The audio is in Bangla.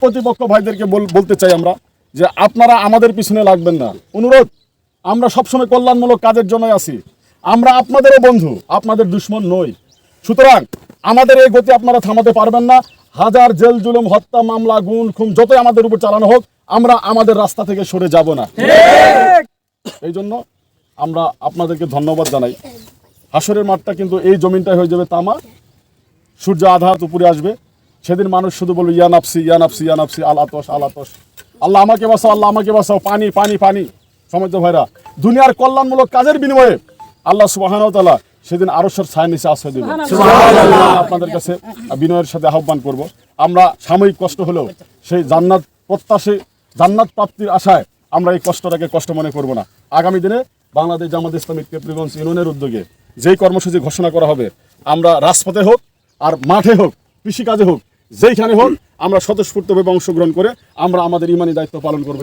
প্রতিপক্ষ ভাইদেরকে বল- বলতে চাই আমরা যে আপনারা আমাদের পিছনে লাগবেন না। অনুরোধ, আমরা সবসময় কল্যাণমূলক কাজের জন্য আছি। আমরা আপনাদেরও বন্ধু, আপনাদের দুশ্মন নই। সুতরাং আমাদের এই গতি আপনারা থামাতে পারবেন না। হাজার জেল, জুলুম, হত্যা, মামলা গুণ খুম যতই আমাদের উপর চালানো হোক, আমরা আমাদের রাস্তা থেকে সরে যাব না। এই জন্য আমরা আপনাদেরকে ধন্যবাদ জানাই। হাসরের মাঠটা কিন্তু এই জমিনটা হয়ে যাবে তামা সূর্য আধাত উপরে আসবে। সেদিন মানুষ শুধু বলবে ইয়া নাফসি ইয়া নাফসি ইয়া নাফসি আল আতস আল আতস আল্লাহ আমাকে বাঁচাও আল্লাহ আমাকে বাঁচাও। পানি পানি পানি। সময় ভাইরা দুনিয়ার কল্যাণমূলক কাজের বিনিময়ে আল্লাহ সুবাহ সেদিন আরশের ছায় নিচে আশ্রয় দেবে আপনাদের কাছে বিনয়ের সাথে আহ্বান করব। আমরা সাময়িক কষ্ট হলেও সেই জান্নাত প্রত্যাশী জান্নাত প্রাপ্তির আশায় আমরা এই কষ্টটাকে কষ্ট মনে করব না। আগামী দিনে বাংলাদেশ জামাত ইসলামিক কেপ্রিগঞ্জ ইউনিয়নের উদ্যোগে যেই কর্মসূচি ঘোষণা করা হবে আমরা রাজপথে হোক আর মাঠে হোক কৃষিকাজে হোক যেইখানে হোক আমরা স্বতঃস্ফূর্তভাবে অংশগ্রহণ করে আমরা আমাদের ইমানি দায়িত্ব পালন করব